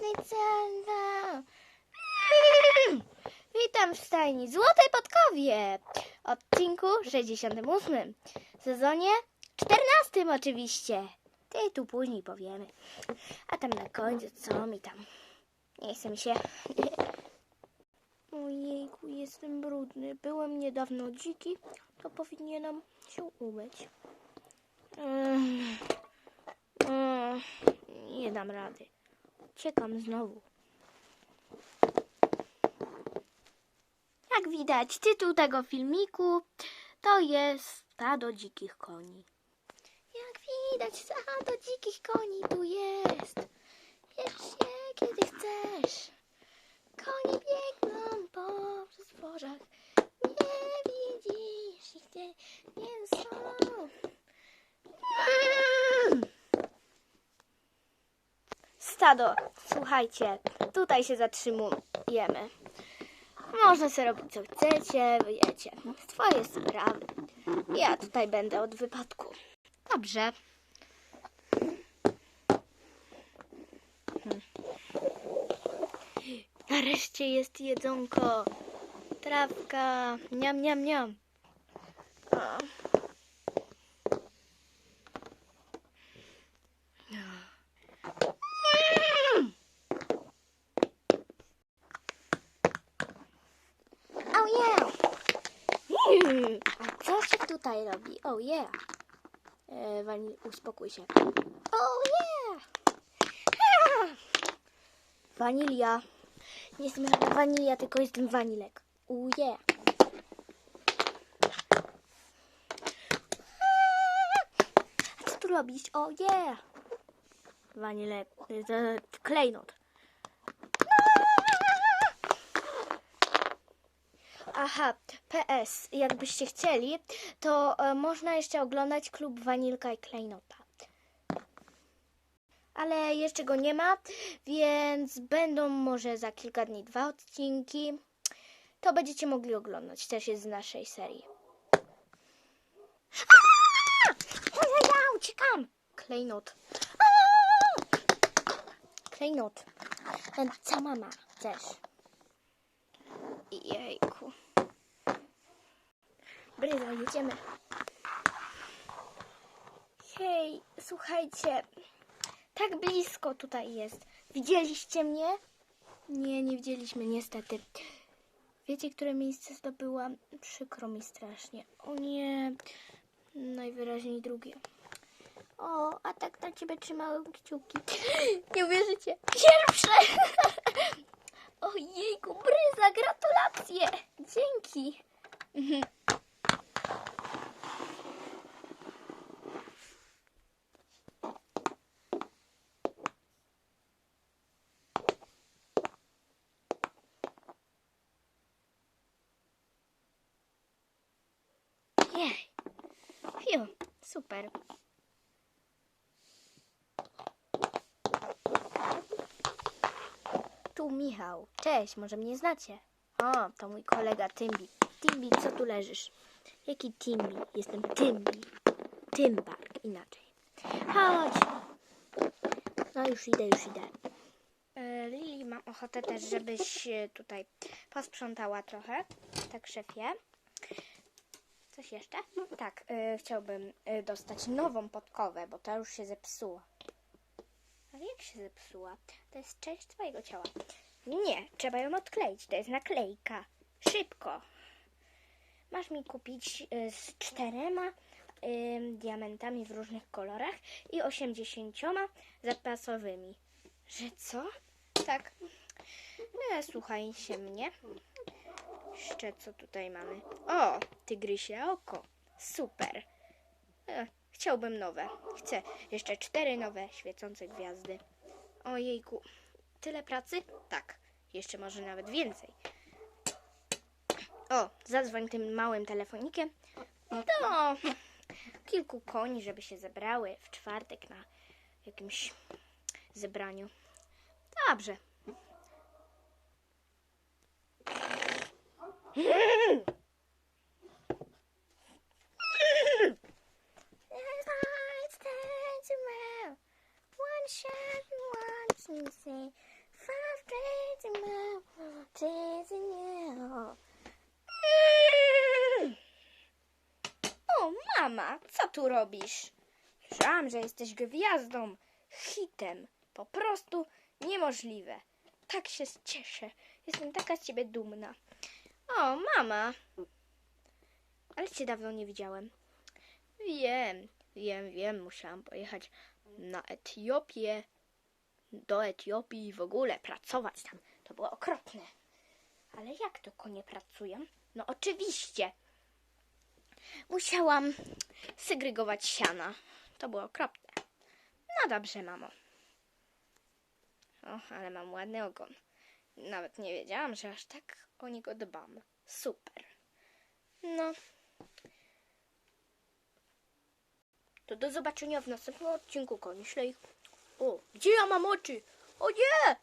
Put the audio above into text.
Witam w stajni Złotej Podkowie. Odcinku 68. Sezonie 14 oczywiście. Ty tu później powiemy. A tam na końcu co mi tam. Nie chcę mi się. Ojejku, jestem brudny. Byłem niedawno dziki, to powinienem się umyć. Ech. Ech. Nie dam rady. Ciekam znowu. Jak widać, tytuł tego filmiku to jest stado dzikich koni. Jak widać, stado dzikich koni tu jest. Jedź się, kiedy chcesz. Konie biegną po zbożach. Nie widzisz ich, gdzie nie są. Mm. Stado, słuchajcie, tutaj się zatrzymujemy. Można sobie robić co chcecie, wiecie, swoje sprawy. Ja tutaj będę od wypadku. Dobrze. Hmm. Nareszcie jest jedzonko. Trawka. Niam, niam, niam. Oh yeah! Mm, A co się tutaj robi? Oh yeah! E, Wani, uspokój się. Oh yeah! Ah! Wanilia. Nie jestem żadna wanilia, tylko jestem wanilek. Oh yeah! A co tu robisz? Oh yeah! Wanilek. to Klejnot. Aha, PS, jakbyście chcieli, to e, można jeszcze oglądać klub Wanilka i Klejnota. Ale jeszcze go nie ma, więc będą może za kilka dni dwa odcinki. To będziecie mogli oglądać, też jest z naszej serii. Ja, uciekam! Klejnot. Klejnot. Ten co mama też. Jejku. Bryza, jedziemy. Hej, słuchajcie. Tak blisko tutaj jest. Widzieliście mnie? Nie, nie widzieliśmy niestety. Wiecie, które miejsce zdobyłam? Przykro mi strasznie. O nie, najwyraźniej drugie. O, a tak na ciebie trzymałem kciuki. Nie uwierzycie. Pierwsze! Super. Tu Michał. Cześć, może mnie znacie? O, to mój kolega Timbi. Timbi, co tu leżysz? Jaki Timbi? Jestem Timbi. Tymbark, inaczej. Chodź. No już idę, już idę. E, Lili, mam ochotę też, żebyś e, tutaj posprzątała trochę. Tak, szefie. Coś jeszcze? Tak, e, chciałbym e, dostać nową podkowę, bo ta już się zepsuła. Ale jak się zepsuła? To jest część twojego ciała. Nie, trzeba ją odkleić. To jest naklejka. Szybko. Masz mi kupić y, z czterema ym, diamentami w różnych kolorach i osiemdziesięcioma zapasowymi. Że co? Tak. No, słuchaj się mnie. Jeszcze co tutaj mamy? O, tygrysie oko. Super. E, chciałbym nowe. Chcę jeszcze cztery nowe świecące gwiazdy. Ojejku, tyle pracy? Tak, jeszcze może nawet więcej. O, zadzwoń tym małym telefonikiem do kilku koni, żeby się zebrały w czwartek na jakimś zebraniu. Dobrze. O, mama, co tu robisz? Słyszałam, że jesteś gwiazdą, hitem. Po prostu niemożliwe. Tak się cieszę. Jestem taka z ciebie dumna. O, mama. Ale cię dawno nie widziałem. Wiem, wiem, wiem. Musiałam pojechać na Etiopię, do Etiopii i w ogóle pracować tam. To było okropne. Ale jak to konie pracują? No oczywiście. Musiałam segregować siana. To było okropne. No dobrze, mamo. O, ale mam ładny ogon. Nawet nie wiedziałam, że aż tak o niego dbam. Super. No. To do zobaczenia w następnym odcinku Koni Ślej. O, gdzie ja mam oczy? O nie!